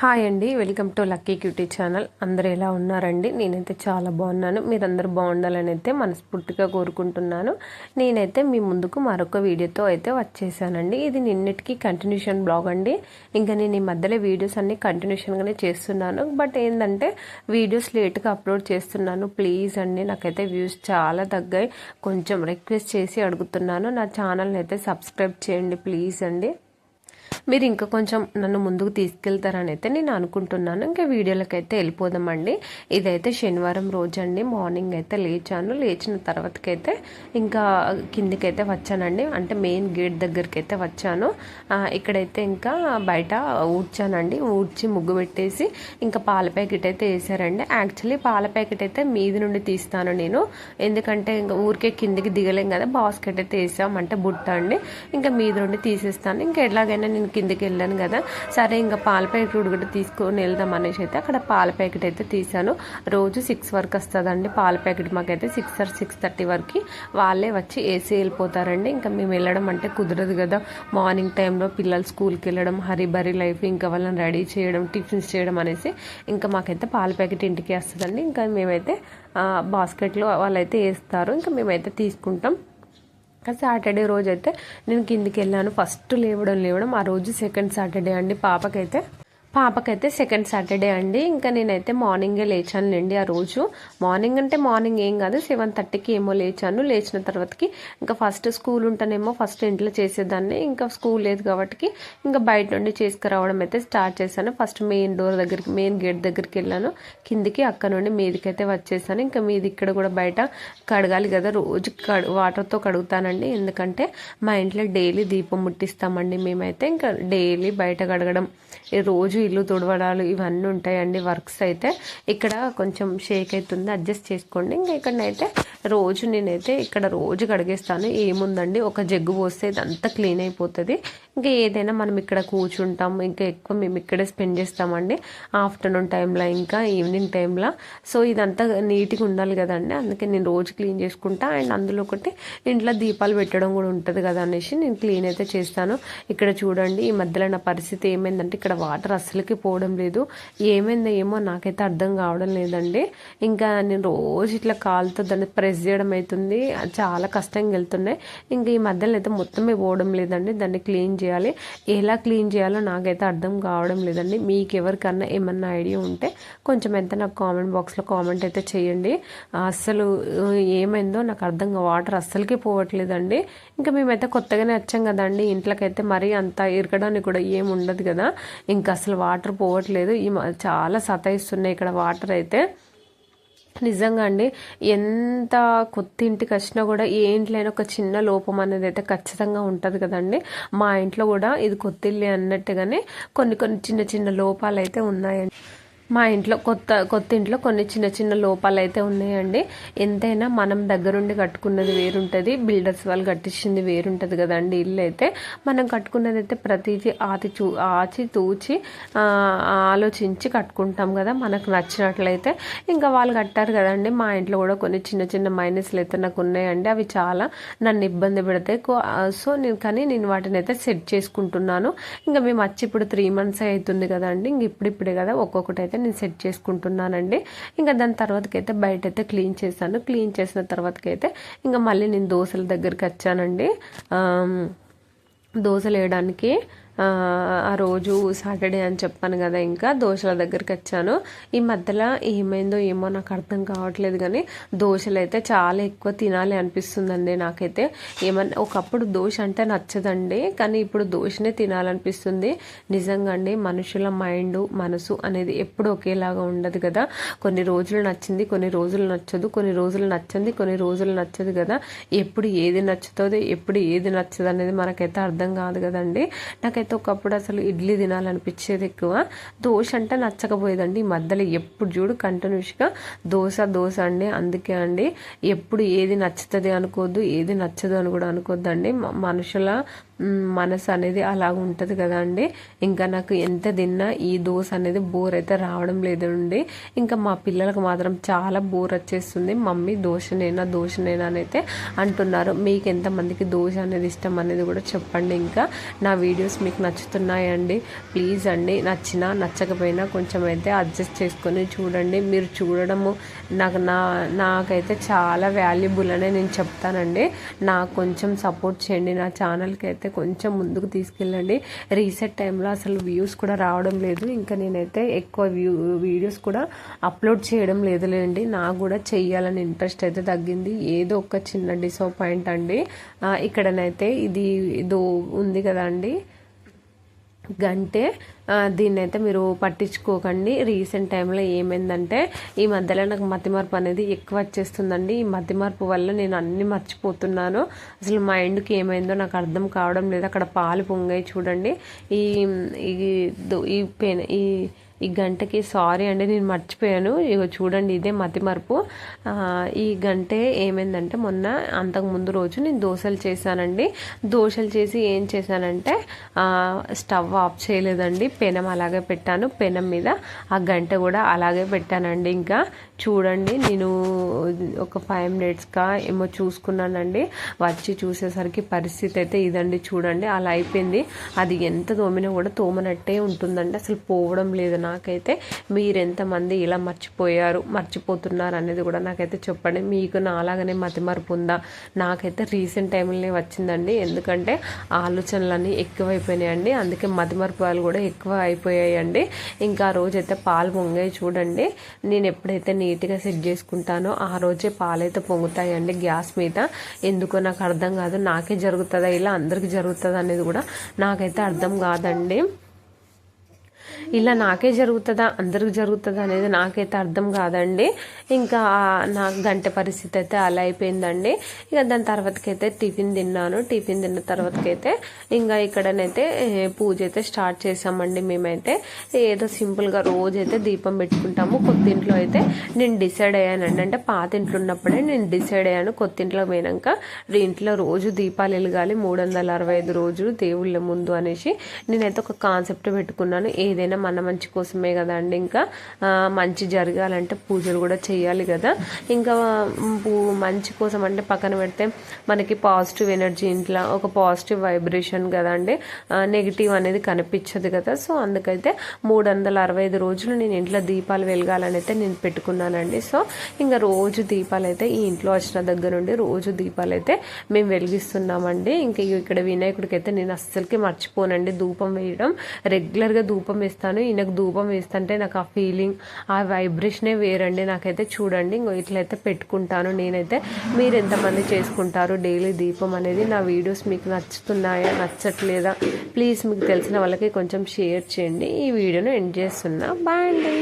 Hi అండి welcome to lucky cutie channel. అందరూ ఎలా ఉన్నారండి? నేనైతే చాలా బాగున్నాను. మీరందరూ బాగుండాలని అయితే మనస్ఫూర్తిగా కోరుకుంటున్నాను. నేనైతే మీ ముందుకు మరొక వీడియోతో అయితే వచ్చేసానండి. ఇది నిన్నటికి కంటిన్యూషన్ బ్లాగ్ అండి. ఇంకా నేను ఈ మధ్యలో వీడియోస్ అన్ని కంటిన్యూషన్గానే చేస్తున్నాను. బట్ ఏంటంటే వీడియోస్ లేట్గా అప్లోడ్ చేస్తున్నాను. ప్లీజ్ అండి నాకైతే వ్యూస్ చాలా తగ్గాయి. కొంచెం రిక్వెస్ట్ చేసి అడుగుతున్నాను. నా ఛానల్ని అయితే సబ్స్క్రైబ్ చేయండి ప్లీజ్ అండి. మీరు ఇంకా కొంచెం నన్ను ముందుకు తీసుకెళ్తారని అయితే నేను అనుకుంటున్నాను. ఇంకా వీడియోలకైతే అయితే వెళ్ళిపోదామండి. ఇదైతే శనివారం రోజు అండి మార్నింగ్ అయితే లేచాను. లేచిన తర్వాతకైతే ఇంకా కిందికైతే వచ్చానండి. అంటే మెయిన్ గేట్ దగ్గరికి అయితే వచ్చాను ఇక్కడైతే ఇంకా బయట ఊడ్చానండి. ఊడ్చి ముగ్గు పెట్టేసి ఇంకా పాల ప్యాకెట్ అయితే వేసారండి యాక్చువల్లీ పాల ప్యాకెట్ అయితే మీది నుండి తీస్తాను నేను. ఎందుకంటే ఇంకా ఊరికే కిందికి దిగలేం కదా. బాస్కెట్ అయితే వేసామంటే బుట్ట అండి. ఇంకా మీది నుండి తీసేస్తాను. ఇంకా ఎలాగైనా నేను కిందకి వెళ్ళాను కదా. సరే ఇంకా పాల ప్యాకెట్ కూడా తీసుకొని వెళ్దాం అనేసి అయితే అక్కడ పాల ప్యాకెట్ అయితే తీసాను రోజు సిక్స్ వరకు వస్తుందండి పాల ప్యాకెట్ మాకైతే సిక్స్ ఆర్ సిక్స్ థర్టీ వరకు వాళ్ళే వచ్చి వేసి వెళ్ళిపోతారండి. ఇంకా మేము వెళ్ళడం అంటే కుదరదు కదా. మార్నింగ్ టైంలో పిల్లలు స్కూల్కి వెళ్ళడం హరిబరి లైఫ్ ఇంకా వాళ్ళని రెడీ చేయడం టిఫిన్స్ చేయడం అనేసి ఇంకా మాకైతే పాల ప్యాకెట్ ఇంటికి వస్తుందండి. ఇంకా మేమైతే బాస్కెట్లో వాళ్ళైతే వేస్తారు. ఇంకా మేమైతే తీసుకుంటాం. సాటర్డే రోజు అయితే నేను కిందికి వెళ్ళాను ఫస్ట్ లేవడం లేవడం ఆ రోజు సెకండ్ సాటర్డే అండి పాపకైతే. పాపకైతే సెకండ్ సాటర్డే అండి. ఇంకా నేనైతే మార్నింగే లేచానులేండి ఆ రోజు. మార్నింగ్ అంటే మార్నింగ్ ఏం కాదు సెవెన్ థర్టీకి ఏమో లేచాను. లేచిన తర్వాతకి ఇంకా ఫస్ట్ స్కూల్ ఉంటానేమో ఫస్ట్ ఇంట్లో చేసేదాన్ని. ఇంకా స్కూల్ లేదు కాబట్టి ఇంకా బయట నుండి చేసుకురావడం అయితే స్టార్ట్ చేశాను. ఫస్ట్ మెయిన్ డోర్ దగ్గరికి మెయిన్ గేట్ దగ్గరికి వెళ్ళాను. కిందికి అక్కడ నుండి మీదికి అయితే వచ్చేసాను. ఇంకా మీది ఇక్కడ కూడా బయట కడగాలి కదా. రోజు కడు వాటర్తో కడుగుతానండి. ఎందుకంటే మా ఇంట్లో డైలీ దీపం ముట్టిస్తామండి మేమైతే. ఇంకా డైలీ బయట కడగడం రోజు ఇల్లు తుడవడాలు ఇవన్నీ ఉంటాయండి వర్క్స్ అయితే. ఇక్కడ కొంచెం షేక్ అవుతుంది అడ్జస్ట్ చేసుకోండి. ఇంకా ఇక్కడనైతే రోజు నేనైతే ఇక్కడ రోజు కడిగేస్తాను. ఏముందండి? ఒక జగ్గు పోస్తే ఇదంతా క్లీన్ అయిపోతుంది. ఇంకా ఏదైనా మనం ఇక్కడ కూర్చుంటాం ఇంకా ఎక్కువ మేము ఇక్కడే స్పెండ్ చేస్తామండి. ఆఫ్టర్నూన్ టైంలో ఇంకా ఈవినింగ్ టైంలో. సో ఇదంతా నీట్గా ఉండాలి కదండి. అందుకే నేను రోజు క్లీన్ చేసుకుంటా. అండ్ అందులో ఒకటి ఇంట్లో దీపాలు పెట్టడం కూడా ఉంటుంది కదా అనేసి నేను క్లీన్ అయితే చేస్తాను. ఇక్కడ చూడండి ఈ మధ్యలో నా పరిస్థితి ఏమైందంటే ఇక్కడ వాటర్ అసలు అసలుకి పోవడం లేదు. ఏమైందో ఏమో నాకైతే అర్థం కావడం లేదండి. ఇంకా నేను రోజు ఇట్లా కాలుతో దాన్ని ప్రెస్ చేయడం అవుతుంది చాలా కష్టంగా వెళ్తున్నాయి. ఇంకా ఈ మధ్యలో అయితే మొత్తమే పోవడం లేదండి. దాన్ని క్లీన్ చేయాలి. ఎలా క్లీన్ చేయాలో నాకైతే అర్థం కావడం లేదండి. మీకు ఎవరికన్నా ఏమన్నా ఐడియా ఉంటే కొంచెం ఎంత నాకు కామెంట్ బాక్స్లో కామెంట్ అయితే చేయండి. అస్సలు ఏమైందో నాకు అర్థం వాటర్ అస్సలకి పోవట్లేదండి. ఇంకా మేమైతే కొత్తగానే వచ్చాం కదండి. ఇంట్లోకైతే మరీ అంత ఇరకడానికి కూడా ఏం ఉండదు కదా. ఇంకా అసలు వాటర్ పోవట్లేదు. ఈ చాలా సతాయిస్తున్నాయి ఇక్కడ వాటర్ అయితే. నిజంగా అండి ఎంత కొత్త ఇంటికి వచ్చినా కూడా ఏ ఇంట్లోనైనా ఒక చిన్న లోపం అనేది అయితే ఖచ్చితంగా ఉంటుంది కదండి. మా ఇంట్లో కూడా ఇది కొత్త ఇల్లు అన్నట్టుగానే కొన్ని కొన్ని చిన్న చిన్న లోపాలు అయితే ఉన్నాయండి. మా ఇంట్లో కొత్త కొత్త ఇంట్లో కొన్ని చిన్న చిన్న లోపాలు అయితే ఉన్నాయండి. ఎంతైనా మనం దగ్గరుండి కట్టుకున్నది వేరుంటుంది. బిల్డర్స్ వాళ్ళు కట్టించింది వేరుంటుంది కదండి ఇల్లు అయితే మనం కట్టుకున్నది అయితే ప్రతిదీ ఆతి చూ ఆచి తూచి ఆలోచించి కట్టుకుంటాం కదా. మనకు నచ్చినట్లయితే ఇంకా వాళ్ళు కట్టారు కదండి. మా ఇంట్లో కూడా కొన్ని చిన్న చిన్న మైనస్లు అయితే నాకు ఉన్నాయండి. అవి చాలా నన్ను ఇబ్బంది పెడతాయి. సో నేను కానీ నేను వాటిని అయితే సెట్ చేసుకుంటున్నాను. ఇంకా మేము వచ్చి ఇప్పుడు త్రీ మంత్స్ అవుతుంది కదండి. ఇంక ఇప్పుడిప్పుడే కదా ఒక్కొక్కటి అయితే నేను సెట్ చేసుకుంటున్నానండి. ఇంకా దాని తర్వాతకైతే బయట అయితే క్లీన్ చేశాను. క్లీన్ చేసిన తర్వాతకైతే ఇంకా మళ్ళీ నేను దోశల దగ్గరికి వచ్చానండి. దోశలు వేయడానికి ఆ రోజు సాటర్డే అని చెప్పాను కదా ఇంకా దోశల దగ్గరికి వచ్చాను. ఈ మధ్యలో ఏమైందో ఏమో నాకు అర్థం కావట్లేదు కానీ దోశలు అయితే చాలా ఎక్కువ తినాలి అనిపిస్తుందండి నాకైతే. ఏమన్నా ఒకప్పుడు దోశ అంటే నచ్చదండి కానీ ఇప్పుడు దోశనే తినాలనిపిస్తుంది. నిజంగా అండి మనుషుల మైండ్ మనసు అనేది ఎప్పుడు ఒకేలాగా ఉండదు కదా. కొన్ని రోజులు నచ్చింది కొన్ని రోజులు నచ్చదు కొన్ని రోజులు నచ్చింది కొన్ని రోజులు నచ్చదు కదా. ఎప్పుడు ఏది నచ్చుతుందో ఎప్పుడు ఏది నచ్చదు అనేది మనకైతే అర్థం కాదు కదండి. నాకైతే అయితే ఒకప్పుడు అసలు ఇడ్లీ తినాలనిపించేది ఎక్కువ. దోశ అంటే నచ్చకపోయేదండి. ఈ మధ్యలో ఎప్పుడు చూడు కంటిన్యూస్గా దోశ దోశ అండి అందుకే అండి. ఎప్పుడు ఏది నచ్చుతుంది అనుకోవద్దు ఏది నచ్చదు అని కూడా అనుకోవద్దండి. మనుషుల మనసు అనేది అలా ఉంటుంది కదా అండి. ఇంకా నాకు ఎంత తిన్నా ఈ దోశ అనేది బోర్ అయితే రావడం లేదండి. ఇంకా మా పిల్లలకు మాత్రం చాలా బోర్ వచ్చేస్తుంది. మమ్మీ దోశనేనా దోశనేనా అని అయితే అంటున్నారు. మీకు ఎంతమందికి దోశ అనేది ఇష్టం అనేది కూడా చెప్పండి ఇంకా. నా వీడియోస్ మీకు నచ్చుతున్నాయండి. ప్లీజ్ అండి నచ్చినా నచ్చకపోయినా కొంచెం అయితే అడ్జస్ట్ చేసుకొని చూడండి. మీరు చూడడము నాకు నా నాకైతే చాలా వాల్యుబుల్ అనే నేను చెప్తానండి. నాకు కొంచెం సపోర్ట్ చేయండి నా ఛానల్కి అయితే. కొంచెం ముందుకు తీసుకెళ్ళండి. రీసెంట్ టైంలో అసలు వ్యూస్ కూడా రావడం లేదు. ఇంకా నేనైతే ఎక్కువ వ్యూ వీడియోస్ కూడా అప్లోడ్ చేయడం లేదులేండి. నాకు కూడా చెయ్యాలని ఇంట్రెస్ట్ అయితే తగ్గింది. ఏదో ఒక చిన్న డిసప్పాయింట్ అండి. ఇక్కడనైతే ఇది ఇదో ఉంది కదా అండి గంటే దీన్ని దీన్నైతే మీరు పట్టించుకోకండి. రీసెంట్ టైంలో ఏమైందంటే ఈ మధ్యలో నాకు మతిమరుపు అనేది ఎక్కువ వచ్చేస్తుందండి. ఈ మతిమరుపు వల్ల నేను అన్ని మర్చిపోతున్నాను. అసలు మైండ్కి ఏమైందో నాకు అర్థం కావడం లేదు. అక్కడ పాలు పొంగాయి చూడండి. ఈ ఈ దో- ఈ పెన్ ఈ ఈ గంటకి సారీ అండి నేను మర్చిపోయాను. ఇగో చూడండి ఇదే మతిమరుపు ఆ, ఈ గంటే ఏమైందంటే మొన్న అంతకు ముందు రోజు నేను దోశలు చేశానండి. దోశలు చేసి ఏం చేశానంటే స్టవ్ ఆఫ్ చేయలేదండి. పెనం అలాగే పెట్టాను. పెనం మీద ఆ గంట కూడా అలాగే పెట్టానండి. ఇంకా చూడండి నేను ఒక ఫైవ్ మినిట్స్గా ఏమో చూసుకున్నానండి. వచ్చి చూసేసరికి పరిస్థితి అయితే ఇదండి చూడండి. అలా అయిపోయింది. అది ఎంత తోమినా కూడా తోమనట్టే ఉంటుందండి. అసలు పోవడం లేదు నాకైతే మీరు ఎంతమంది ఇలా మర్చిపోయారు మర్చిపోతున్నారు అనేది కూడా నాకైతే చెప్పండి. మీకు నా అలాగనే మతిమరుపు ఉందా? నాకైతే రీసెంట్ టైంలోనే వచ్చిందండి. ఎందుకంటే ఆలోచనలన్నీ ఎక్కువైపోయినాయండి. అందుకే మతిమరుపాలు కూడా ఎక్కువ అయిపోయాయండి ఇంకా ఆ రోజైతే పాలు పొంగాయి చూడండి. నేను ఎప్పుడైతే నీట్గా సెట్ చేసుకుంటానో ఆ రోజే పాలైతే పొంగుతాయండి గ్యాస్ మీద. ఎందుకో నాకు అర్థం కాదు. నాకే జరుగుతుందా? ఇలా అందరికీ జరుగుతుందా? అనేది కూడా నాకైతే అర్థం కాదండి. ఇలా నాకే జరుగుతుందా? అందరికి జరుగుతుందా అనేది నాకైతే అర్థం కాదండి. ఇంకా నా గంట పరిస్థితి అయితే అలా అయిపోయిందండి. ఇక దాని తర్వాతకైతే టిఫిన్ తిన్నాను. టిఫిన్ తిన్న తర్వాతకైతే ఇంకా ఇక్కడనైతే పూజ అయితే స్టార్ట్ చేసామండి మేమైతే. ఏదో సింపుల్గా రోజైతే దీపం పెట్టుకుంటాము. కొత్త ఇంట్లో అయితే నేను డిసైడ్ అయ్యానండి. అంటే పాత ఇంట్లో ఉన్నప్పుడే నేను డిసైడ్ అయ్యాను. కొత్త ఇంట్లో పోయినాక ఇంట్లో రోజు దీపాలు వెలగాలి. మూడు వందల అరవై ఐదు రోజులు దేవుళ్ళ ముందు అనేసి నేనైతే ఒక కాన్సెప్ట్ పెట్టుకున్నాను. ఏదైనా మన మంచి కోసమే కదా అండి ఇంకా మంచి జరగాలంటే పూజలు కూడా చేయాలి కదా. ఇంకా పూ- మంచి కోసం అంటే పక్కన పెడితే మనకి పాజిటివ్ ఎనర్జీ ఇంట్లో ఒక పాజిటివ్ వైబ్రేషన్ కదా అండి నెగిటివ్ అనేది కనిపించదు కదా. సో అందుకైతే మూడు వందల అరవై ఐదు రోజులు నేను ఇంట్లో దీపాలు వెలగాలని అయితే నేను పెట్టుకున్నానండి. సో ఇంకా రోజు దీపాలు అయితే ఈ ఇంట్లో వచ్చిన దగ్గర నుండి రోజు దీపాలు అయితే మేము వెలిగిస్తున్నామండి. ఇంకా ఇక్కడ వినాయకుడికి అయితే నేను అస్సలకి మర్చిపోనండి. ధూపం వేయడం రెగ్యులర్గా ధూపం వేస్తాను. ఈయనకు ధూపం వేస్తుంటే నాకు ఆ ఫీలింగ్ ఆ వైబ్రేషనే వేరండి. నాకైతే చూడండి ఇంకో ఇట్లయితే పెట్టుకుంటాను. నేనైతే మీరు ఎంతమంది చేసుకుంటారు డైలీ దీపం అనేది నా వీడియోస్ మీకు నచ్చుతున్నాయా నచ్చట్లేదా? ప్లీజ్ మీకు తెలిసిన వాళ్ళకి కొంచెం షేర్ చేయండి. ఈ వీడియోను ఎండ్ చేస్తున్నా. బాయ్ అండి.